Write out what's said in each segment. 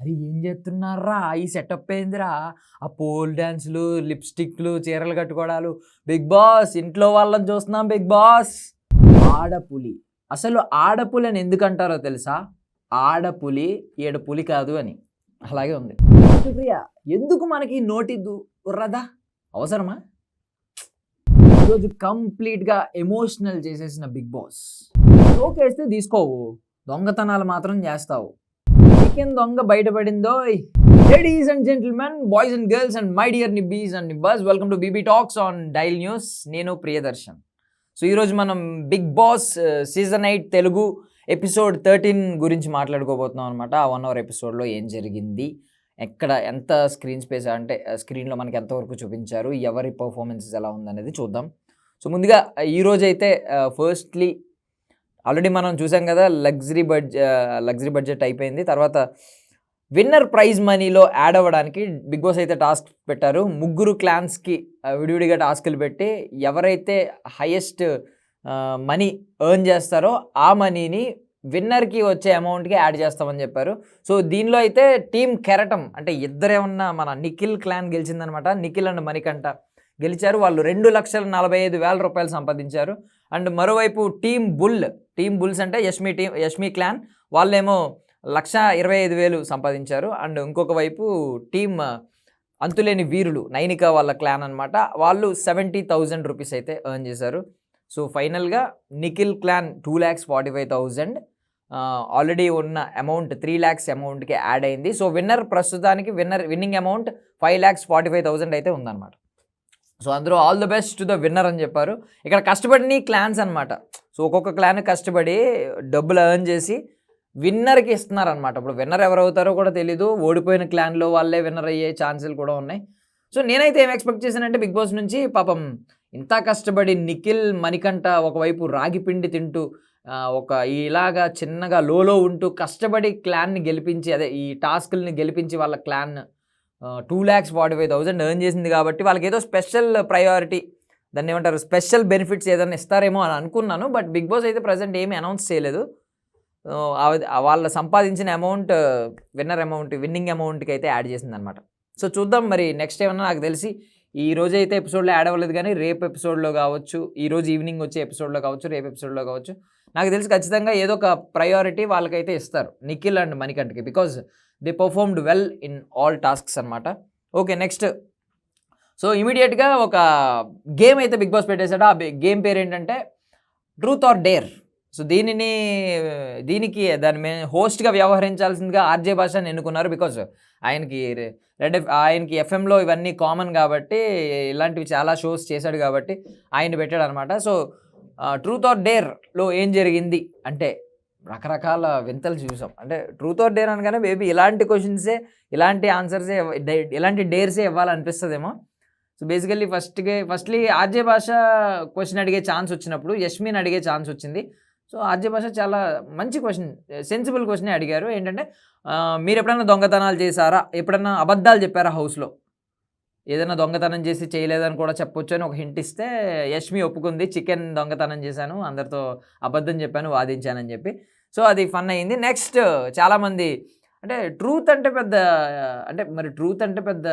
అరే ఏం చేస్తున్నారా? ఈ సెటప్ ఏందిరా? ఆ పోల్ డ్యాన్స్లు లిప్స్టిక్లు చీరలు కట్టుకోవడాలు బిగ్ బాస్ ఇంట్లో వాళ్ళని చూస్తున్నాం బిగ్ బాస్. ఆడపులి. అసలు ఆడపులి అని ఎందుకు అంటారో తెలుసా? ఆడపులి ఏడపులి కాదు అని. అలాగే ఉంది. సుప్రియ ఎందుకు మనకి నోటి ఉర్రదా అవసరమా? ఈరోజు కంప్లీట్గా ఎమోషనల్ చేసేసిన బిగ్ బాస్. షోకేస్తే తీసుకోవు. దొంగతనాలు మాత్రం చేస్తావు. చికెన్ దొంగ బయటపడిందో? Ladies and gentlemen boys and girls and my dear nibbies and bus welcome to BB talks on Dial News నేను ప్రియదర్శన్. సో ఈరోజు మనం Big Boss season eight Telugu episode thirteen గురించి మాట్లాడుకోబోతున్నాం అనమాట ఆ వన్ అవర్ ఎపిసోడ్లో ఏం జరిగింది? ఎక్కడ ఎంత స్క్రీన్ స్పేస్ అంటే స్క్రీన్లో మనకి ఎంతవరకు చూపించారు? ఎవరి పర్ఫార్మెన్సెస్ ఎలా ఉందనేది చూద్దాం. సో ముందుగా ఈరోజు అయితే ఫస్ట్లీ ఆల్రెడీ మనం చూసాం కదా లగ్జరీ బడ్జెట్ లగ్జరీ బడ్జెట్ అయిపోయింది. తర్వాత విన్నర్ ప్రైజ్ మనీలో యాడ్ అవ్వడానికి బిగ్ బాస్ అయితే టాస్క్ పెట్టారు. ముగ్గురు క్లాన్స్కి విడివిడిగా టాస్కులు పెట్టి ఎవరైతే హయెస్ట్ మనీ ఎర్న్ చేస్తారో ఆ మనీని విన్నర్కి వచ్చే అమౌంట్కి యాడ్ చేస్తామని చెప్పారు. సో దీనిలో అయితే టీం కెరటం అంటే ఇద్దరే ఉన్న మన నిఖిల్ క్లాన్ గెలిచిందనమాట. నిఖిల్ అండ్ మణికంఠ గెలిచారు. వాళ్ళు రెండు లక్షల నలభై ఐదు వేల రూపాయలు సంపాదించారు. అండ్ మరోవైపు టీమ్ బుల్ టీమ్ బుల్స్ అంటే యష్మి టీం యష్మి క్లాన్. వాళ్ళేమో లక్ష ఇరవై ఐదు వేలు సంపాదించారు. అండ్ ఇంకొక వైపు టీమ్ అంతులేని వీరులు నైనిక వాళ్ళ క్లాన్ అనమాట వాళ్ళు సెవెంటీ థౌజండ్ రూపీస్ అయితే ఎర్న్ చేశారు. సో ఫైనల్గా Nikhil clan two lakhs forty five thousand already ఉన్న అమౌంట్ త్రీ ల్యాక్స్ అమౌంట్కి యాడ్ అయింది. సో విన్నర్ ప్రస్తుతానికి winner winning amount five lakhs forty five thousand అయితే ఉందన్నమాట. సో అందరూ all the best to the winner అని చెప్పారు. ఇక్కడ కష్టపడిన క్లాన్స్ అనమాట సో ఒక్కొక్క క్లాన్ కష్టపడి డబ్బులు ఎర్న్ చేసి విన్నర్కి ఇస్తున్నారనమాట ఇప్పుడు విన్నర్ ఎవరవుతారో కూడా తెలీదు. ఓడిపోయిన క్లాన్లో వాళ్ళే విన్నర్ అయ్యే ఛాన్సులు కూడా ఉన్నాయి. సో నేనైతే ఏం ఎక్స్పెక్ట్ చేశానంటే బిగ్ బాస్ నుంచి పాపం ఇంత కష్టపడి నిఖిల్ మణికంఠ ఒకవైపు రాగి పిండి తింటూ ఒక ఇలాగా చిన్నగా లోలో ఉంటూ కష్టపడి క్లాన్ని గెలిపించి అదే ఈ టాస్క్ని గెలిపించి వాళ్ళ clan two lakhs forty five thousand earn చేసింది కాబట్టి వాళ్ళకి ఏదో స్పెషల్ ప్రయారిటీ దాన్ని ఏమంటారు స్పెషల్ బెనిఫిట్స్ ఏదైనా ఇస్తారేమో అని అనుకున్నాను. బట్ బిగ్ బాస్ అయితే ప్రజెంట్ ఏమీ అనౌన్స్ చేయలేదు. వాళ్ళ సంపాదించిన అమౌంట్ విన్నర్ అమౌంట్ విన్నింగ్ అమౌంట్కి అయితే యాడ్ చేసింది అనమాట సో చూద్దాం మరి నెక్స్ట్ ఏమన్నా నాకు తెలిసి ఈ రోజు అయితే ఎపిసోడ్లో యాడ్ అవ్వలేదు కానీ రేపు ఎపిసోడ్లో కావచ్చు ఈ రోజు ఈవినింగ్ వచ్చే ఎపిసోడ్లో కావచ్చు రేపు ఎపిసోడ్లో కావచ్చు నాకు తెలిసి ఖచ్చితంగా ఏదో ఒక ప్రయారిటీ వాళ్ళకైతే ఇస్తారు Nikhil and మణికంఠకి. Because they performed well in all tasks అనమాట ఓకే నెక్స్ట్ సో ఇమీడియట్గా ఒక గేమ్ అయితే బిగ్ బాస్ పెట్టేశాడు. ఆ గేమ్ పేరు ఏంటంటే ట్రూత్ ఆర్ డేర్ సో దీనిని దీనికి దాని మే హోస్ట్గా వ్యవహరించాల్సిందిగా ఆర్జే భాషని ఎన్నుకున్నారు బికాజ్ ఆయనకి రెడ్ ఎఫ్ ఆయనకి ఎఫ్ఎంలో ఇవన్నీ కామన్ కాబట్టి ఇలాంటివి చాలా షోస్ చేశాడు కాబట్టి ఆయన పెట్టాడు అనమాట సో ట్రూత్ ఆర్ డేర్లో ఏం జరిగింది అంటే రకరకాల వింతలు చూసాం. అంటే ట్రూత్ ఆర్ డేర్ అనగానే మేబీ ఇలాంటి క్వశ్చన్సే ఇలాంటి ఆన్సర్సే ఇలాంటి డేర్సే ఇవ్వాలనిపిస్తుందేమో. సో బేసికల్లీ ఫస్ట్గా ఫస్ట్లీ ఆర్జే భాష క్వశ్చన్ అడిగే ఛాన్స్ వచ్చినప్పుడు యష్మిన్ అడిగే ఛాన్స్ వచ్చింది. సో ఆర్జే భాష చాలా మంచి క్వశ్చన్ సెన్సిబుల్ క్వశ్చనే అడిగారు. ఏంటంటే మీరు ఎప్పుడైనా దొంగతనాలు చేశారా? ఎప్పుడైనా అబద్ధాలు చెప్పారా హౌస్లో ఏదైనా దొంగతనం చేసి చేయలేదని కూడా చెప్పొచ్చు అని ఒక హింట్ ఇస్తే యష్మి ఒప్పుకుంది చికెన్ దొంగతనం చేశాను అందరితో అబద్ధం చెప్పాను వాదించానని చెప్పి. సో అది ఫన్ అయింది. నెక్స్ట్ చాలామంది అంటే ట్రూత్ అంటే పెద్ద అంటే మరి ట్రూత్ అంటే పెద్ద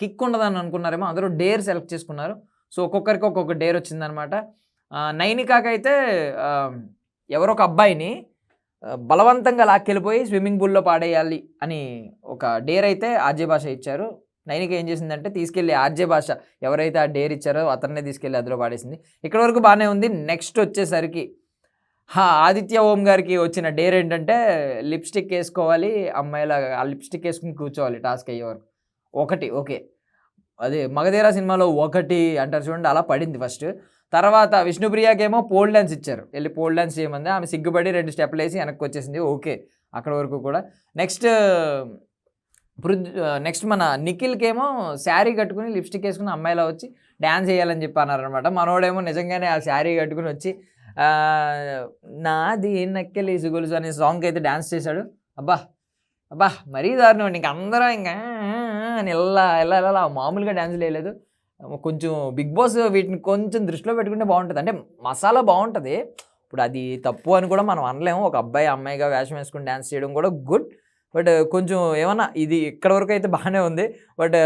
కిక్ ఉండదని అనుకున్నారేమో అందరూ డేర్ సెలెక్ట్ చేసుకున్నారు. సో ఒక్కొక్కరికి ఒక్కొక్క డేర్ వచ్చిందనమాట నైనికాకైతే ఎవరో ఒక అబ్బాయిని బలవంతంగా లాక్కెళ్ళిపోయి స్విమ్మింగ్ పూల్లో పాడేయాలి అని ఒక డేర్ అయితే ఆర్జే భాష ఇచ్చారు. నైనిక ఏం చేసిందంటే తీసుకెళ్ళి ఆర్జే భాష ఎవరైతే ఆ డేర్ ఇచ్చారో అతన్నే తీసుకెళ్ళి అందులో పాడేసింది. ఇక్కడ వరకు బాగానే ఉంది. నెక్స్ట్ వచ్చేసరికి ఆదిత్య ఓం గారికి వచ్చిన డేర్ ఏంటంటే లిప్స్టిక్ వేసుకోవాలి అమ్మాయిలాగా ఆ లిప్స్టిక్ వేసుకుని కూర్చోవాలి టాస్క్ అయ్యే వరకు. ఒకటి ఓకే. అదే మగధీరా సినిమాలో ఒకటి అంటారు చూడండి అలా పడింది ఫస్ట్. తర్వాత విష్ణుప్రియాకేమో పోల్ డ్యాన్స్ ఇచ్చారు. వెళ్ళి పోల్ డ్యాన్స్ చేయమంది. ఆమె సిగ్గుపడి రెండు స్టెప్లు వేసి వెనక్కి వచ్చేసింది. ఓకే అక్కడ వరకు కూడా. నెక్స్ట్ పృథ్ నెక్స్ట్ మన నిఖిల్కేమో శారీ కట్టుకుని లిప్స్టిక్ వేసుకుని అమ్మాయిలా వచ్చి డ్యాన్స్ చేయాలని చెప్పి అన్నారనమాట మనోడేమో నిజంగానే ఆ శారీ కట్టుకుని వచ్చి నాది నక్కెలి సుగులుసు అనే సాంగ్ అయితే డ్యాన్స్ చేశాడు. అబ్బా అబ్బా మరీ దారుణం. ఇంక అందరం ఇంకా అని ఎలా ఎలా ఎలా మామూలుగా డ్యాన్స్ వేయలేదు కొంచెం బిగ్ బాస్ వీటిని కొంచెం దృష్టిలో పెట్టుకుంటే బాగుంటుంది. అంటే మసాలా బాగుంటుంది. ఇప్పుడు అది తప్పు అని కూడా మనం అనలేము. ఒక అబ్బాయి అమ్మాయిగా వేషం వేసుకుని డ్యాన్స్ చేయడం కూడా గుడ్ బట్ కొంచెం ఏమన్నా ఇది ఇక్కడ వరకు అయితే బాగానే ఉంది. బట్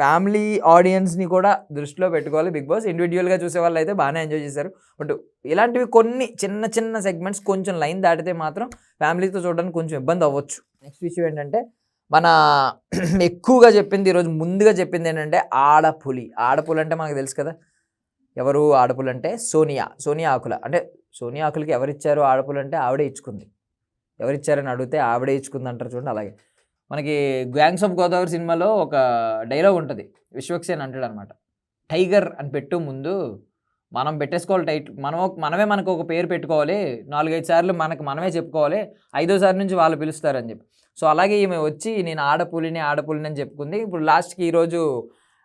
ఫ్యామిలీ ఆడియన్స్ని కూడా దృష్టిలో పెట్టుకోవాలి. బిగ్ బాస్ ఇండివిజువల్గా చూసే వాళ్ళు అయితే బాగానే ఎంజాయ్ చేశారు. బట్ ఇలాంటివి కొన్ని చిన్న చిన్న సెగ్మెంట్స్ కొంచెం లైన్ దాటితే మాత్రం ఫ్యామిలీతో చూడడానికి కొంచెం ఇబ్బంది అవ్వచ్చు. నెక్స్ట్ విషయం ఏంటంటే మన ఎక్కువగా చెప్పింది ఈరోజు ముందుగా చెప్పింది ఏంటంటే ఆడపులి. ఆడపులి అంటే మనకు తెలుసు కదా. ఎవరు ఆడపులు అంటే సోనియా. సోనియా ఆకుల. అంటే సోనియా ఆకులకి ఎవరిచ్చారు? ఆడపులు అంటే ఆవిడే ఇచ్చుకుంది. ఎవరిచ్చారని అడిగితే ఆవిడే ఇచ్చుకుంది అంటారు చూడండి అలాగే. మనకి గ్యాంగ్స్ ఆఫ్ గోదావరి సినిమాలో ఒక డైలాగ్ ఉంటుంది విశ్వక్సేన్ అంటాడు అనమాట టైగర్ అని పెట్టు ముందు మనం పెట్టేసుకోవాలి టైట్ మనం మనమే మనకు ఒక పేరు పెట్టుకోవాలి నాలుగైదు సార్లు మనకు మనమే చెప్పుకోవాలి ఐదోసారి నుంచి వాళ్ళు పిలుస్తారని చెప్పి. సో అలాగే ఈమె వచ్చి నేను ఆడపులిని ఆడపులిని అని చెప్పుకుంది. ఇప్పుడు లాస్ట్కి ఈరోజు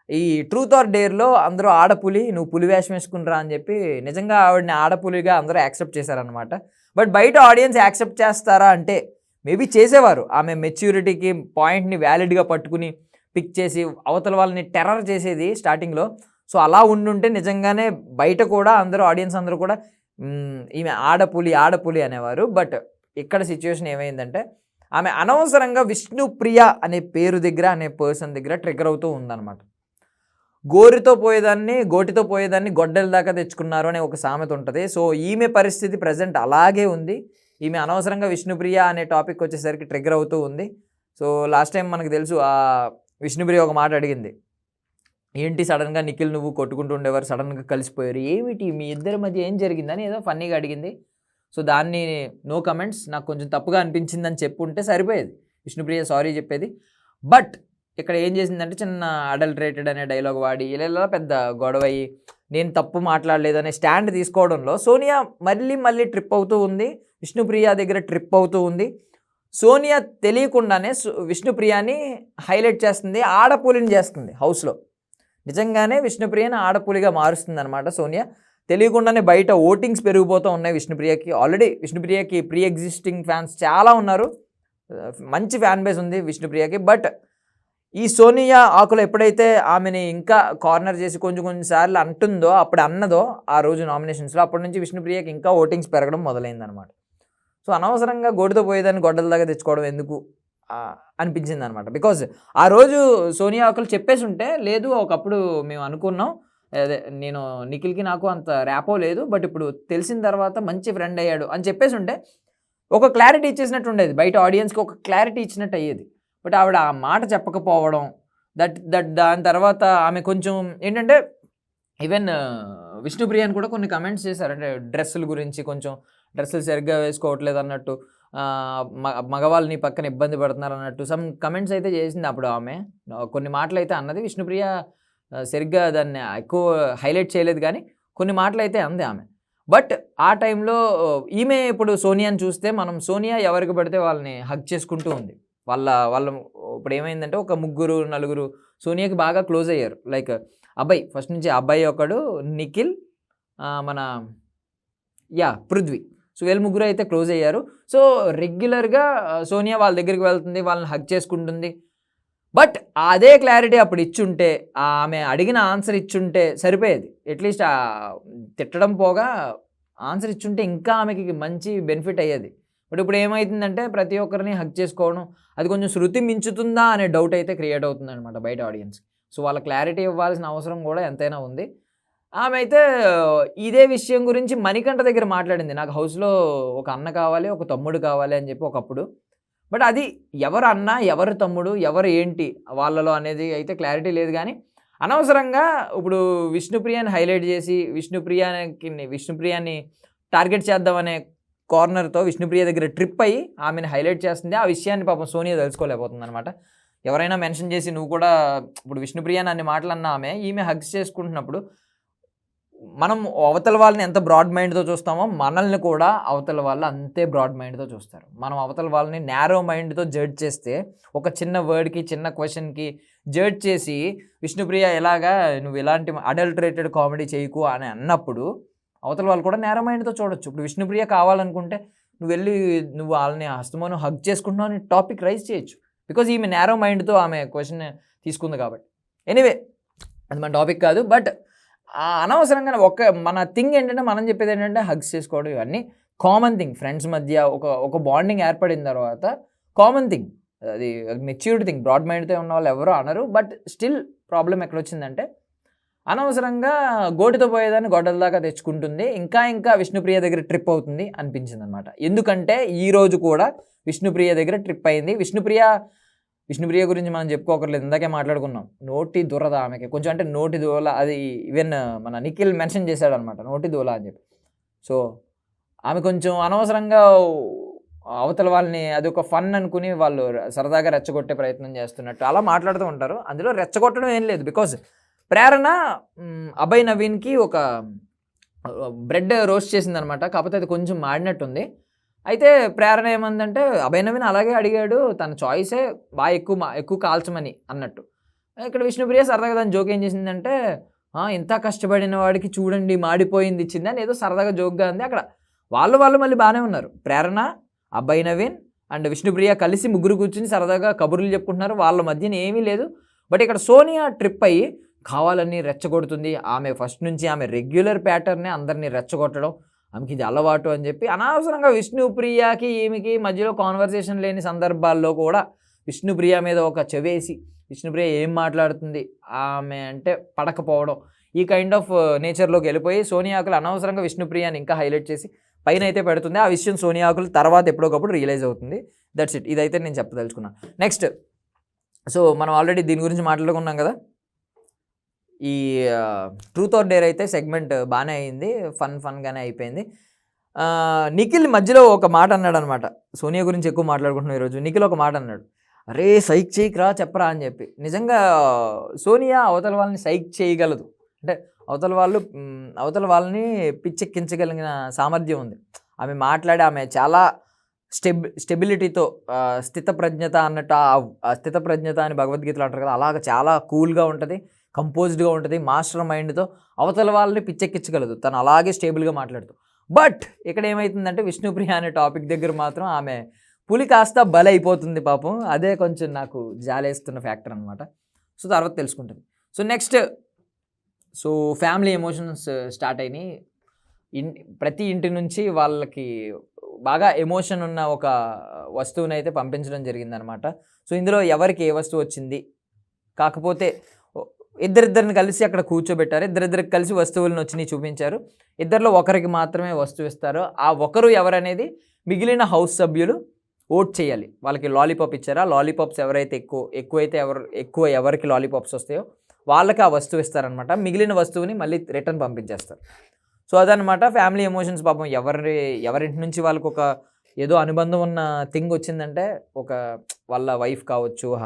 ఈ ట్రూత్ ఆర్ డేర్లో అందరూ ఆడపులి నువ్వు పులి వేషం వేసుకునిరా అని చెప్పి నిజంగా ఆవిడని ఆడపులిగా అందరూ యాక్సెప్ట్ చేశారనమాట. బట్ బయట ఆడియన్స్ యాక్సెప్ట్ చేస్తారా అంటే మేబీ చేసేవారు. ఆమె మెచ్యూరిటీకి పాయింట్ని వ్యాలిడ్గా పట్టుకుని పిక్ చేసి అవతల వాళ్ళని టెర్రర్ చేసేది స్టార్టింగ్లో. సో అలా ఉండుంటే నిజంగానే బయట కూడా అందరూ ఆడియన్స్ అందరూ కూడా ఈమె ఆడపులి ఆడపులి అనేవారు. బట్ ఇక్కడ సిచ్యువేషన్ ఏమైందంటే ఆమె అనవసరంగా విష్ణుప్రియ అనే పేరు దగ్గర అనే పర్సన్ దగ్గర ట్రిగర్ అవుతూ ఉందన్నమాట. గోరితో పోయేదాన్ని గోటితో పోయేదాన్ని గొడ్డల దాకా తెచ్చుకున్నారు అనే ఒక సామెత ఉంటుంది. సో ఈమె పరిస్థితి ప్రజెంట్ అలాగే ఉంది. ఈమె అనవసరంగా విష్ణుప్రియ అనే టాపిక్ వచ్చేసరికి ట్రిగర్ అవుతూ ఉంది. సో లాస్ట్ టైం మనకు తెలుసు ఆ విష్ణుప్రియ ఒక మాట అడిగింది. ఏంటి సడన్గా నిఖిల్ నువ్వు కొట్టుకుంటూ ఉండేవారు సడన్గా కలిసిపోయారు? ఏమిటి? మీ ఇద్దరి మధ్య ఏం జరిగిందని? ఏదో ఫన్నీగా అడిగింది. సో దాన్ని నో కమెంట్స్ నాకు కొంచెం తప్పుగా అనిపించిందని చెప్పుంటే సరిపోయేది. విష్ణుప్రియ సారీ చెప్పేది. బట్ ఇక్కడ ఏం చేసిందంటే చిన్న అడల్టరేటెడ్ అనే డైలాగ్ వాడి ఇలా పెద్ద గొడవ అయ్యి నేను తప్పు మాట్లాడలేదు అనే స్టాండ్ తీసుకోవడంలో సోనియా మళ్ళీ మళ్ళీ ట్రిప్ అవుతూ ఉంది. విష్ణుప్రియ దగ్గర ట్రిప్ అవుతూ ఉంది. సోనియా తెలియకుండానే విష్ణుప్రియాని హైలైట్ చేస్తుంది ఆడపులిని చేస్తుంది హౌస్లో నిజంగానే విష్ణుప్రియని ఆడపులిగా మారుస్తుంది అనమాట సోనియా. తెలియకుండానే బయట ఓటింగ్స్ పెరిగిపోతూ ఉన్నాయి విష్ణుప్రియకి. ఆల్రెడీ విష్ణుప్రియకి ప్రీ ఎగ్జిస్టింగ్ ఫ్యాన్స్ చాలా ఉన్నారు. మంచి ఫ్యాన్ బేస్ ఉంది విష్ణుప్రియకి బట్ ఈ సోనియా ఆకులు ఎప్పుడైతే ఆమెని ఇంకా కార్నర్ చేసి కొంచెం కొంచెం సార్లు అంటుందో అప్పుడు అన్నదో ఆ రోజు నామినేషన్స్లో అప్పటి నుంచి విష్ణుప్రియకి ఇంకా ఓటింగ్స్ పెరగడం మొదలైందనమాట సో అనవసరంగా గోడితో పోయేదాన్ని గొడ్డల దాకా తెచ్చుకోవడం ఎందుకు? అనిపించింది అనమాట బికాజ్ ఆ రోజు సోనియా ఆకులు చెప్పేసి ఉంటే లేదు ఒకప్పుడు మేము అనుకున్నాం అదే నేను నిఖిల్కి నాకు అంత ర్యాపో లేదు బట్ ఇప్పుడు తెలిసిన తర్వాత మంచి ఫ్రెండ్ అయ్యాడు అని చెప్పేసి ఉంటే ఒక క్లారిటీ ఇచ్చేసినట్టు ఉండేది. బయట ఆడియన్స్కి ఒక క్లారిటీ ఇచ్చినట్టు అయ్యేది. బట్ ఆవిడ ఆ మాట చెప్పకపోవడం దట్ దట్ దాని తర్వాత ఆమె కొంచెం ఏంటంటే ఈవెన్ విష్ణుప్రియాని కూడా కొన్ని కమెంట్స్ చేశారు. అంటే డ్రెస్సుల గురించి కొంచెం డ్రెస్సులు సరిగ్గా వేసుకోవట్లేదు అన్నట్టు ఆ, మగవాళ్ళని పక్కన ఇబ్బంది పడుతున్నారు అన్నట్టు సమ్ కమెంట్స్ అయితే చేసింది అప్పుడు ఆమె. కొన్ని మాటలు అయితే అన్నది విష్ణుప్రియ సరిగ్గా దాన్ని ఎక్కువ హైలైట్ చేయలేదు కానీ కొన్ని మాటలు అయితే అంది ఆమె. బట్ ఆ టైంలో ఈమె ఇప్పుడు సోనియాని చూస్తే మనం సోనియా ఎవరికి పడితే వాళ్ళని హక్ చేసుకుంటూ ఉంది. వాళ్ళ వాళ్ళ ఇప్పుడు ఏమైందంటే ఒక ముగ్గురు నలుగురు సోనియాకి బాగా క్లోజ్ అయ్యారు. లైక్ అబ్బాయి ఫస్ట్ నుంచి అబ్బాయి ఒకడు నిఖిల్ మన యా పృథ్వీ. సో వీళ్ళ ముగ్గురు అయితే క్లోజ్ అయ్యారు. సో రెగ్యులర్గా సోనియా వాళ్ళ దగ్గరికి వెళ్తుంది వాళ్ళని హక్ చేసుకుంటుంది. బట్ అదే క్లారిటీ అప్పుడు ఇచ్చుంటే ఆమె అడిగిన ఆన్సర్ ఇచ్చుంటే సరిపోయేది. అట్లీస్ట్ తిట్టడం పోగా ఆన్సర్ ఇచ్చుంటే ఇంకా ఆమెకి మంచి బెనిఫిట్ అయ్యేది. బట్ ఇప్పుడు ఏమవుతుందంటే ప్రతి ఒక్కరిని హక్ చేసుకోవడం అది కొంచెం శృతి మించుతుందా అనే డౌట్ అయితే క్రియేట్ అవుతుంది అనమాట బయట ఆడియన్స్ సో వాళ్ళ క్లారిటీ ఇవ్వాల్సిన అవసరం కూడా ఎంతైనా ఉంది. ఆమె అయితే ఇదే విషయం గురించి మణికంఠ దగ్గర మాట్లాడింది. నాకు హౌస్లో ఒక అన్న కావాలి ఒక తమ్ముడు కావాలి అని చెప్పి ఒకప్పుడు. బట్ అది ఎవరు అన్న ఎవరు తమ్ముడు ఎవరు ఏంటి వాళ్ళలో అనేది అయితే క్లారిటీ లేదు కానీ అనవసరంగా ఇప్పుడు విష్ణుప్రియాని హైలైట్ చేసి విష్ణుప్రియాకి విష్ణుప్రియాని టార్గెట్ చేద్దామనే కార్నర్తో విష్ణుప్రియ దగ్గర ట్రిప్ అయ్యి ఆమెను హైలైట్ చేస్తుంది. ఆ విషయాన్ని పాపం సోనియా తెలుసుకోలేకపోతుంది అనమాట ఎవరైనా మెన్షన్ చేసి నువ్వు కూడా ఇప్పుడు విష్ణుప్రియ అన్ని మాటలు అన్న ఆమె ఈమె హగ్స్ చేసుకుంటున్నప్పుడు మనం అవతల వాళ్ళని ఎంత బ్రాడ్ మైండ్తో చూస్తామో మనల్ని కూడా అవతల వాళ్ళు అంతే బ్రాడ్ మైండ్తో చూస్తారు. మనం అవతల వాళ్ళని నేరో మైండ్తో జడ్జ్ చేస్తే ఒక చిన్న వర్డ్కి చిన్న క్వశ్చన్కి జడ్జ్ చేసి విష్ణుప్రియ ఎలాగా నువ్వు ఇలాంటి అడల్టరేటెడ్ కామెడీ చేయకు అని అన్నప్పుడు అవతల వాళ్ళు కూడా నేరమైనతో మైండ్తో చూడొచ్చు. ఇప్పుడు విష్ణుప్రియ కావాలనుకుంటే నువ్వు వెళ్ళి నువ్వు వాళ్ళని హస్తమోను హగ్ చేసుకుంటున్నావు అని టాపిక్ రైజ్ చేయొచ్చు. బికాజ్ ఈమె నేరో మైండ్తో ఆమె క్వశ్చన్ తీసుకుంది కాబట్టి. ఎనీవే అది మన టాపిక్ కాదు. బట్ అనవసరంగా ఒక మన థింగ్ ఏంటంటే మనం చెప్పేది ఏంటంటే హగ్స్ చేసుకోవడం ఇవన్నీ కామన్ థింగ్ ఫ్రెండ్స్ మధ్య ఒక ఒక బాండింగ్ ఏర్పడిన తర్వాత కామన్ థింగ్ అది మెచ్యూర్డ్ థింగ్ బ్రాడ్ మైండ్తో ఉన్న వాళ్ళు ఎవరో అనరు. బట్ స్టిల్ ప్రాబ్లం ఎక్కడ వచ్చిందంటే అనవసరంగా గోటితో పోయేదాన్ని గొడ్డల దాకా తెచ్చుకుంటుంది. ఇంకా ఇంకా విష్ణుప్రియ దగ్గర ట్రిప్ అవుతుంది అనిపించింది అనమాట ఎందుకంటే ఈ రోజు కూడా విష్ణుప్రియ దగ్గర ట్రిప్ అయింది. విష్ణుప్రియ విష్ణుప్రియ గురించి మనం చెప్పుకోకర్లేదు. ఇందాకే మాట్లాడుకున్నాం. నోటి దురద ఆమెకి. కొంచెం అంటే నోటి దూల అది ఈవెన్ మన నిఖిల్ మెన్షన్ చేశాడు అనమాట నోటి దూల అని చెప్పి. సో ఆమె కొంచెం అనవసరంగా అవతల వాళ్ళని అది ఒక ఫన్ అనుకుని వాళ్ళు సరదాగా రెచ్చగొట్టే ప్రయత్నం చేస్తున్నట్టు అలా మాట్లాడుతూ ఉంటారు. అందులో రెచ్చగొట్టడం ఏం లేదు. బికాజ్ ప్రేరణ అభయ్ నవీన్కి ఒక బ్రెడ్ రోస్ట్ చేసిందనమాట. కాకపోతే అది కొంచెం మాడినట్టుంది. అయితే ప్రేరణ ఏమందంటే అభయ్ నవీన్ అలాగే అడిగాడు తన చాయిసే బాగా ఎక్కువ మా- ఎక్కువ కాల్చమని అన్నట్టు. ఇక్కడ విష్ణుప్రియ సరదాగా దాని జోక్ ఏం చేసిందంటే ఇంత కష్టపడిన వాడికి చూడండి మాడిపోయింది ఇచ్చింది అని ఏదో సరదాగా జోక్గా ఉంది అక్కడ. వాళ్ళు వాళ్ళు మళ్ళీ బాగానే ఉన్నారు. ప్రేరణ అబ్బాయి నవీన్ అండ్ విష్ణుప్రియ కలిసి ముగ్గురు కూర్చుని సరదాగా కబుర్లు చెప్పుకుంటున్నారు. వాళ్ళ మధ్యన ఏమీ లేదు. బట్ ఇక్కడ సోనియా ట్రిప్ అయ్యి కావాలని రెచ్చగొడుతుంది. ఆమె ఫస్ట్ నుంచి ఆమె రెగ్యులర్ ప్యాటర్నే అందరినీ రెచ్చగొట్టడం ఆమెకి ఇది అలవాటు అని చెప్పి అనవసరంగా విష్ణుప్రియకి ఈమెకి మధ్యలో కాన్వర్సేషన్ లేని సందర్భాల్లో కూడా విష్ణుప్రియ మీద ఒక చెవేసి విష్ణుప్రియ ఏం మాట్లాడుతుంది? ఆమె అంటే పడకపోవడం ఈ కైండ్ ఆఫ్ నేచర్లోకి వెళ్ళిపోయి సోనియాకులు అనవసరంగా విష్ణుప్రియని ఇంకా హైలైట్ చేసి పైన అయితే పెడుతుంది. ఆ విషయం సోనియాకులు తర్వాత ఎప్పుడోకప్పుడు రియలైజ్ అవుతుంది. దట్స్ ఇట్ ఇదైతే నేను చెప్పదలుచుకున్నాను నెక్స్ట్ సో మనం ఆల్రెడీ దీని గురించి మాట్లాడుకున్నాం కదా? ఈ ట్రూత్ ఆర్ డేర్ అయితే సెగ్మెంట్ బాగానే అయింది ఫన్ ఫన్గానే అయిపోయింది. నిఖిల్ మధ్యలో ఒక మాట అన్నాడు అనమాట సోనియా గురించి ఎక్కువ మాట్లాడుకుంటున్నాం ఈరోజు. నిఖిల్ ఒక మాట అన్నాడు. అరే సైక్ చేయకరా చెప్పరా అని చెప్పి. నిజంగా సోనియా అవతల వాళ్ళని సైక్ చేయగలదు. అంటే అవతల వాళ్ళు అవతల వాళ్ళని పిచ్చెక్కించగలిగిన సామర్థ్యం ఉంది. ఆమె మాట్లాడి ఆమె చాలా స్టెబ్ స్టెబిలిటీతో స్థితప్రజ్ఞత అన్నట్టు ఆ- ఆ స్థితప్రజ్ఞత అని భగవద్గీతలో అంటారు కదా అలాగ చాలా కూల్గా ఉంటుంది. కంపోజ్డ్గా ఉంటుంది మాస్టర్ మైండ్తో అవతల వాళ్ళని పిచ్చెక్కించగలదు తను అలాగే స్టేబుల్గా మాట్లాడుతూ. బట్ ఇక్కడ ఏమవుతుందంటే విష్ణుప్రియ అనే టాపిక్ దగ్గర మాత్రం ఆమె పులి కాస్త అయిపోతుంది పాపం. అదే కొంచెం నాకు జాలేస్తున్న ఫ్యాక్టర్ అనమాట సో తర్వాత తెలుసుకుంటుంది. So next so family emotions start అయినాయి. ఇన్ ప్రతి ఇంటి నుంచి వాళ్ళకి బాగా ఎమోషన్ ఉన్న ఒక వస్తువుని అయితే పంపించడం జరిగిందనమాట సో ఇందులో ఎవరికి ఏ వస్తువు వచ్చింది? కాకపోతే ఇద్దరిద్దరిని కలిసి అక్కడ కూర్చోబెట్టారు. ఇద్దరిద్దరికి కలిసి వస్తువులను వచ్చినాయి చూపించారు. ఇద్దరిలో ఒకరికి మాత్రమే వస్తువు ఇస్తారు. ఆ ఒకరు ఎవరనేది మిగిలిన హౌస్ సభ్యులు ఓట్ చేయాలి. వాళ్ళకి లాలీపాప్ ఇచ్చారా? లాలీపాప్స్ ఎవరైతే ఎక్కువ ఎక్కువైతే ఎవరు ఎక్కువ ఎవరికి లాలీపాప్స్ వస్తాయో వాళ్ళకి ఆ వస్తువు ఇస్తారనమాట మిగిలిన వస్తువుని మళ్ళీ రిటర్న్ పంపించేస్తారు. సో అదనమాట ఫ్యామిలీ ఎమోషన్స్ పాపం ఎవరి ఎవరింటి నుంచి వాళ్ళకు ఒక ఏదో అనుబంధం ఉన్న థింగ్ వచ్చిందంటే ఒక వాళ్ళ వైఫ్ కావచ్చు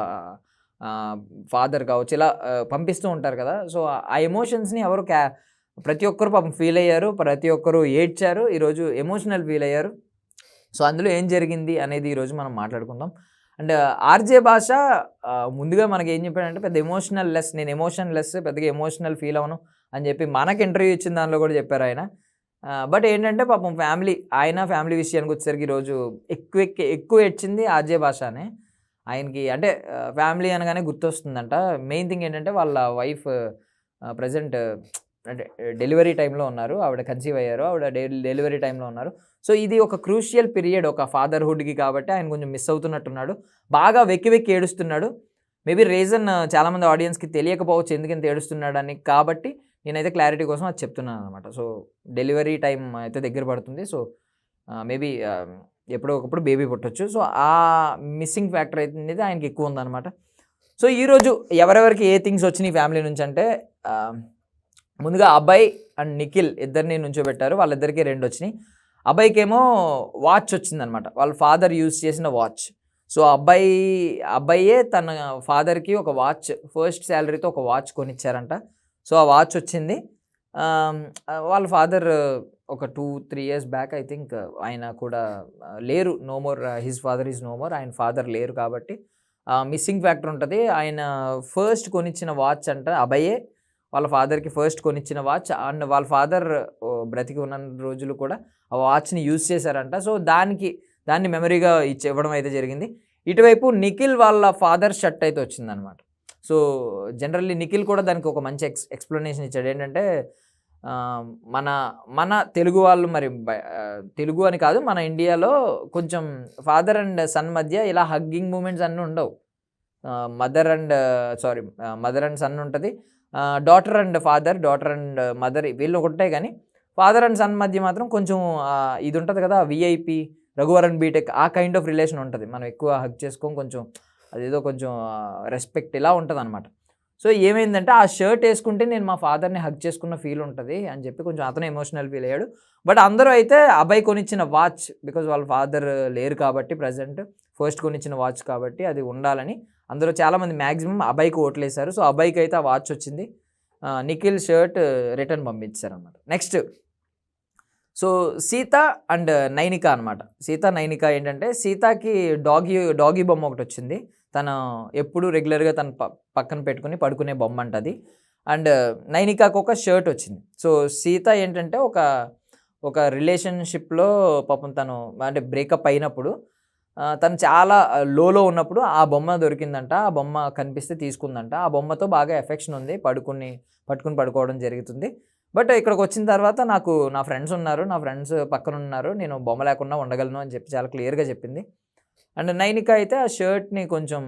ఫాదర్ కావచ్చు ఇలా పంపిస్తూ ఉంటారు కదా. సో ఆ ఎమోషన్స్ని ఎవరు క్యా ప్రతి ఒక్కరు పాపం ఫీల్ అయ్యారు ప్రతి ఒక్కరు ఏడ్చారు ఈరోజు ఎమోషనల్ ఫీల్ అయ్యారు. సో అందులో ఏం జరిగింది అనేది ఈరోజు మనం మాట్లాడుకుందాం. అండ్ ఆర్జే భాష ముందుగా మనకి ఏం చెప్పాడంటే పెద్ద ఎమోషనల్ లెస్ నేను ఎమోషన్ లెస్ పెద్దగా ఎమోషనల్ ఫీల్ అవను అని చెప్పి మనకి ఇంటర్వ్యూ ఇచ్చిన దానిలో కూడా చెప్పారు ఆయన. బట్ ఏంటంటే పాపం ఫ్యామిలీ ఆయన ఫ్యామిలీ విషయానికి వచ్చేసరికి ఈరోజు ఎక్కువ ఎక్కువ ఎక్కువ ఏడ్చింది ఆర్జే భాషనే ఆయనకి అంటే ఫ్యామిలీ అనగానే గుర్తొస్తుందంట. మెయిన్ థింగ్ ఏంటంటే వాళ్ళ వైఫ్ ప్రజెంట్ అంటే డెలివరీ టైంలో ఉన్నారు. ఆవిడ కన్సీవ్ అయ్యారు. ఆవిడ డెలివరీ టైంలో ఉన్నారు. సో ఇది ఒక క్రూషియల్ పీరియడ్. ఒక ఫాదర్హుడ్కి కాబట్టి ఆయన కొంచెం మిస్ అవుతున్నట్టున్నాడు. బాగా వెక్కి వెక్కి ఏడుస్తున్నాడు. మేబీ రీజన్ చాలామంది ఆడియన్స్కి తెలియకపోవచ్చు ఎందుకు ఇంత ఏడుస్తున్నాడు అని కాబట్టి నేనైతే క్లారిటీ కోసం అది చెప్తున్నాను అనమాట సో డెలివరీ టైం అయితే దగ్గర పడుతుంది. సో మేబీ ఎప్పుడో ఒకప్పుడు బేబీ పుట్టొచ్చు. సో ఆ మిస్సింగ్ ఫ్యాక్టర్ అయితే ఆయనకి ఎక్కువ ఉందన్నమాట. సో ఈరోజు ఎవరెవరికి ఏ థింగ్స్ వచ్చినాయి ఫ్యామిలీ నుంచి అంటే ముందుగా అబ్బాయి అండ్ నిఖిల్ ఇద్దరిని నుంచోబెట్టారు. వాళ్ళిద్దరికీ రెండు వచ్చినాయి. అబ్బాయికేమో వాచ్ వచ్చిందనమాట వాళ్ళ ఫాదర్ యూజ్ చేసిన వాచ్. సో అబ్బాయి అబ్బాయే తన ఫాదర్కి ఒక వాచ్ ఫస్ట్ శాలరీతో ఒక వాచ్ కొనిచ్చారంట. సో ఆ వాచ్ వచ్చింది. వాళ్ళ ఫాదర్ ఒక two three years back I think ఆయన కూడా uh, లేరు. No more his father is no more ఆయన ఫాదర్ లేరు కాబట్టి మిస్సింగ్ ఫ్యాక్టర్ ఉంటుంది. ఆయన ఫస్ట్ కొనిచ్చిన వాచ్ అంట అభయే. వాళ్ళ ఫాదర్కి ఫస్ట్ కొనిచ్చిన వాచ్ అండ్ వాళ్ళ ఫాదర్ బ్రతికి ఉన్న రోజులు కూడా ఆ వాచ్ని యూజ్ చేశారంట. సో దానికి దాన్ని మెమరీగా ఇచ్చి ఇవ్వడం అయితే జరిగింది. ఇటువైపు నిఖిల్ వాళ్ళ ఫాదర్ షర్ట్ అయితే వచ్చిందనమాట సో జనరల్లీ నిఖిల్ కూడా దానికి ఒక మంచి ఎక్స్ ఎక్స్ప్లెనేషన్ ఇచ్చాడు. ఏంటంటే మన మన తెలుగు వాళ్ళు మరి తెలుగు అని కాదు మన ఇండియాలో కొంచెం ఫాదర్ అండ్ సన్ మధ్య ఇలా హగ్గింగ్ మూమెంట్స్ అన్నీ ఉండవు. Mother and sorry mother and son ఉంటుంది. Daughter and father daughter and mother వీళ్ళు ఒకటే కానీ ఫాదర్ అండ్ సన్ మధ్య మాత్రం కొంచెం ఇది ఉంటుంది కదా విఐపి రఘువరన్ బీటెక్ ఆ కైండ్ ఆఫ్ రిలేషన్ ఉంటుంది. మనం ఎక్కువ హగ్ చేసుకోం కొంచెం అదేదో కొంచెం రెస్పెక్ట్ ఇలా ఉంటుంది అనమాట సో ఏమైందంటే ఆ షర్ట్ వేసుకుంటే నేను మా ఫాదర్ని హగ్ చేసుకున్న ఫీల్ ఉంటుంది అని చెప్పి కొంచెం అతను ఎమోషనల్ ఫీల్ అయ్యాడు. బట్ అందరూ అయితే అబ్బాయి కొనిచ్చిన వాచ్ బికాజ్ వాళ్ళ ఫాదర్ లేరు కాబట్టి ప్రజెంట్ ఫస్ట్ కొనిచ్చిన వాచ్ కాబట్టి అది ఉండాలని అందరూ చాలామంది మ్యాక్సిమం అబ్బాయికి ఓట్లేశారు. సో అబ్బాయికి అయితే ఆ వాచ్ వచ్చింది. నిఖిల్ షర్ట్ రిటర్న్ పంపించారు అనమాట next so Seetha and Nainika అనమాట సీత నైనిక ఏంటంటే సీతకి డాగీ డాగీ బొమ్మ ఒకటి వచ్చింది. తను ఎప్పుడు రెగ్యులర్గా తన ప పక్కన పెట్టుకుని పడుకునే బొమ్మ అంటది అండ్ నైనికాకు ఒక షర్ట్ వచ్చింది. సో సీత ఏంటంటే ఒక ఒక రిలేషన్షిప్లో పాపం తను అంటే బ్రేకప్ అయినప్పుడు తను చాలా లోలో ఉన్నప్పుడు ఆ బొమ్మ దొరికిందంట ఆ బొమ్మ కనిపిస్తే తీసుకుందంట. ఆ బొమ్మతో బాగా ఎఫెక్షన్ ఉంది పడుకుని పట్టుకుని పడుకోవడం జరుగుతుంది. బట్ ఇక్కడికి వచ్చిన తర్వాత నాకు నా ఫ్రెండ్స్ ఉన్నారు నా ఫ్రెండ్స్ పక్కన ఉన్నారు నేను బొమ్మ లేకుండా ఉండగలను అని చెప్పి చాలా క్లియర్గా చెప్పింది. అండ్ నైనిక అయితే ఆ షర్ట్ని కొంచెం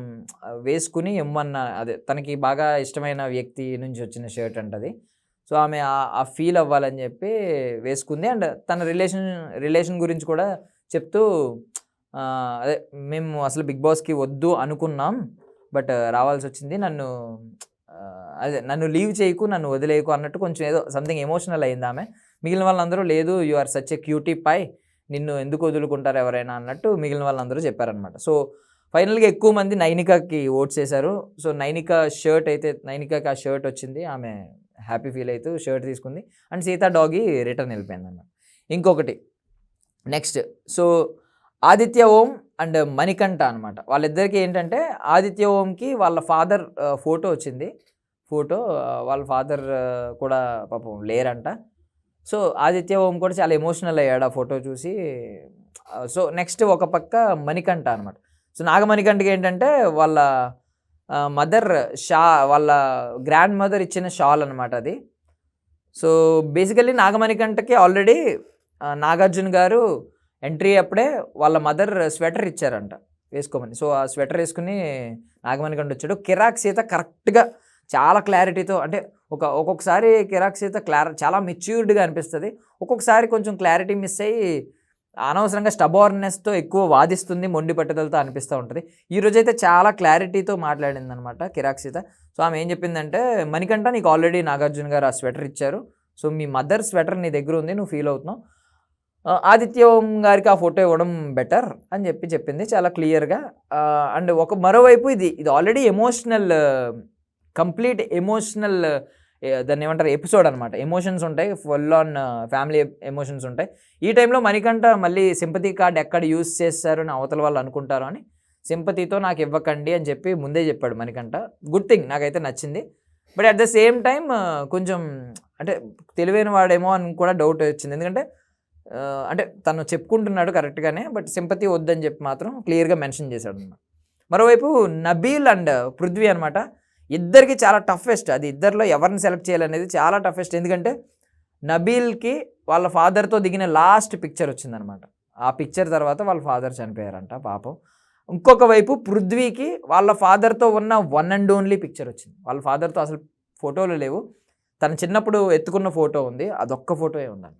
వేసుకుని ఇమ్మన్న అదే తనకి బాగా ఇష్టమైన వ్యక్తి నుంచి వచ్చిన షర్ట్ అంటది సో ఆమె ఆ- ఫీల్ అవ్వాలని చెప్పి వేసుకుంది. అండ్ తన రిలేషన్ రిలేషన్ గురించి కూడా చెప్తూ అదే మేము అసలు బిగ్ బాస్కి వద్దు అనుకున్నాం బట్ రావాల్సి వచ్చింది. నన్ను అదే నన్ను లీవ్ చేయకు నన్ను వదిలేయకు అన్నట్టు కొంచెం ఏదో సంథింగ్ ఎమోషనల్ అయింది ఆమె. మిగిలిన వాళ్ళందరూ లేదు you are such a cutie pie నిన్ను ఎందుకు వదులుకుంటారు ఎవరైనా అన్నట్టు మిగిలిన వాళ్ళందరూ చెప్పారనమాట సో ఫైనల్గా ఎక్కువ మంది నైనికాకి ఓట్స్ వేశారు. సో నైనిక షర్ట్ అయితే నైనికాకి ఆ షర్ట్ వచ్చింది. ఆమె హ్యాపీ ఫీల్ అవుతూ షర్ట్ తీసుకుంది. అండ్ సీతా డాగి రిటర్న్ వెళ్ళిపోయింది అన్నమాట ఇంకొకటి next so Aditya Om and Manikanta అనమాట వాళ్ళిద్దరికి ఏంటంటే ఆదిత్య ఓంకి వాళ్ళ ఫాదర్ ఫోటో వచ్చింది. ఫోటో వాళ్ళ ఫాదర్ కూడా పాపం లేరంట. సో ఆదిత్య ఓం కూడా చాలా ఎమోషనల్ అయ్యాడు ఆ ఫోటో చూసి. సో నెక్స్ట్ ఒక పక్క మణికంఠ అనమాట సో నాగమణికంఠకి ఏంటంటే వాళ్ళ మదర్ షా వాళ్ళ గ్రాండ్ మదర్ ఇచ్చిన షాల్ అనమాట అది. సో బేసికల్లీ నాగమణికంఠకి ఆల్రెడీ నాగార్జున గారు ఎంట్రీ అప్పుడే వాళ్ళ మదర్ స్వెటర్ ఇచ్చారంట వేసుకోమని. సో ఆ స్వెటర్ వేసుకుని నాగమణికంఠ వచ్చాడు. కిరాక్ సీత కరెక్ట్గా చాలా క్లారిటీతో అంటే ఒక ఒక్కొక్కసారి కిరాక్స్ అయితే క్లార చాలా మెచ్యూర్డ్గా అనిపిస్తుంది. ఒక్కొక్కసారి కొంచెం క్లారిటీ మిస్ అయ్యి అనవసరంగా స్టబోర్నెస్తో ఎక్కువ వాదిస్తుంది మొండి పట్టుదలతో అనిపిస్తూ ఉంటుంది. ఈ అయితే చాలా క్లారిటీతో మాట్లాడింది అనమాట కిరాక్సిత సో ఆమె ఏం చెప్పిందంటే మణికంఠ నీకు ఆల్రెడీ నాగార్జున గారు ఆ స్వెటర్ ఇచ్చారు. సో మీ మదర్ స్వెటర్ నీ దగ్గర ఉంది నువ్వు ఫీల్ అవుతున్నావు. ఆదిత్యం ఆదిత్య ఓం గారికి ఆ ఫోటో ఇవ్వడం బెటర్ అని చెప్పి చెప్పింది చాలా క్లియర్గా అండ్ ఒక మరోవైపు ఇది ఇది ఆల్రెడీ ఎమోషనల్ కంప్లీట్ ఎమోషనల్ దాన్ని ఏమంటారు? ఎపిసోడ్ అనమాట ఎమోషన్స్ ఉంటాయి. ఫుల్ ఆన్ ఫ్యామిలీ ఎమోషన్స్ ఉంటాయి. ఈ టైంలో మణికంఠ మళ్ళీ సింపతి కార్డ్ ఎక్కడ యూస్ చేస్తారు అని అవతల వాళ్ళు అనుకుంటారు అని సింపతితో నాకు ఇవ్వకండి అని చెప్పి ముందే చెప్పాడు మణికంఠ. గుడ్ థింగ్ నాకైతే నచ్చింది. But at the same time కొంచెం అంటే తెలివైన వాడేమో అని కూడా డౌట్ వచ్చింది. ఎందుకంటే అంటే తను చెప్పుకుంటున్నాడు కరెక్ట్గానే బట్ సింపతి వద్దని చెప్పి మాత్రం క్లియర్గా మెన్షన్ చేశాడు అన్నమాట. మరోవైపు నబీల్ అండ్ పృథ్వీ అనమాట ఇద్దరికి చాలా టఫెస్ట్ అది ఇద్దరిలో ఎవరిని సెలెక్ట్ చేయాలనేది చాలా టఫెస్ట్ ఎందుకంటే నబీల్కి వాళ్ళ ఫాదర్తో దిగిన లాస్ట్ పిక్చర్ వచ్చిందనమాట ఆ పిక్చర్ తర్వాత వాళ్ళ ఫాదర్ చనిపోయారంట పాపం. ఇంకొక వైపు పృథ్వీకి వాళ్ళ ఫాదర్తో ఉన్న వన్ అండ్ ఓన్లీ పిక్చర్ వచ్చింది. వాళ్ళ ఫాదర్తో అసలు ఫోటోలు లేవు. తన చిన్నప్పుడు ఎత్తుకున్న ఫోటో ఉంది. అదొక్క ఫోటోయే ఉందంట.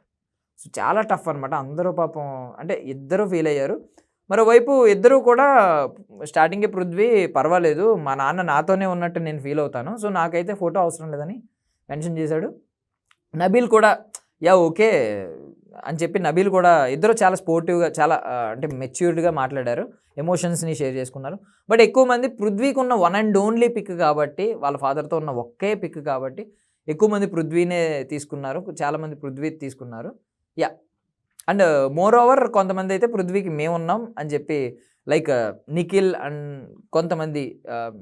సో చాలా టఫ్ అనమాట అందరూ పాపం అంటే ఇద్దరు ఫీల్ అయ్యారు. మరోవైపు ఇద్దరూ కూడా స్టార్టింగే పృథ్వీ పర్వాలేదు మా నాన్న నాతోనే ఉన్నట్టు నేను ఫీల్ అవుతాను. సో నాకైతే ఫోటో అవసరం లేదని మెన్షన్ చేశాడు. నబీల్ కూడా యా ఓకే అని చెప్పి నబీల్ కూడా ఇద్దరు చాలా స్పోర్టివ్గా చాలా అంటే మెచ్యూర్డ్గా మాట్లాడారు. ఎమోషన్స్ని షేర్ చేసుకున్నారు. బట్ ఎక్కువ మంది పృథ్వీకి ఉన్న వన్ అండ్ ఓన్లీ పిక్ కాబట్టి వాళ్ళ ఫాదర్తో ఉన్న ఒక్కే పిక్ కాబట్టి ఎక్కువ మంది పృథ్వీనే తీసుకున్నారు. చాలామంది పృథ్వీ తీసుకున్నారు. యా అండ్ మోర్ ఓవర్ కొంతమంది అయితే పృథ్వీకి మేమున్నాం అని చెప్పి లైక్ నిఖిల్ అండ్ కొంతమంది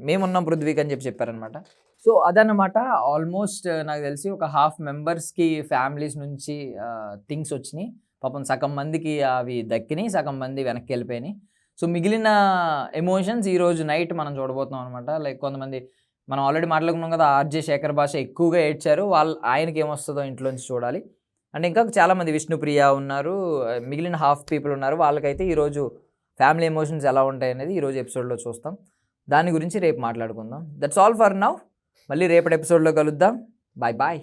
మేమున్నాం పృథ్వీకి అని చెప్పి చెప్పారనమాట. సో అదనమాట ఆల్మోస్ట్ నాకు తెలిసి ఒక హాఫ్ మెంబర్స్కి ఫ్యామిలీస్ నుంచి థింగ్స్ వచ్చినాయి. పాపం సగం మందికి అవి దక్కినాయి సగం మంది వెనక్కి వెళ్ళిపోయినాయి. సో మిగిలిన ఎమోషన్స్ ఈరోజు నైట్ మనం చూడబోతున్నాం అనమాట లైక్ కొంతమంది మనం ఆల్రెడీ మాట్లాడుకున్నాం కదా ఆర్జే శేఖర్ భాష ఎక్కువగా ఏడ్చారు. వాళ్ళు ఆయనకి ఏమొస్తుందో ఇంట్లోంచి చూడాలి. అండ్ ఇంకా చాలామంది విష్ణుప్రియ ఉన్నారు. మిగిలిన హాఫ్ పీపుల్ ఉన్నారు. వాళ్ళకైతే ఈరోజు ఫ్యామిలీ ఎమోషన్స్ ఎలా ఉంటాయి అనేది ఈరోజు ఎపిసోడ్లో చూస్తాం. దాని గురించి రేపు మాట్లాడుకుందాం. That's all for now. మళ్ళీ రేపటి ఎపిసోడ్లో కలుద్దాం. Bye bye.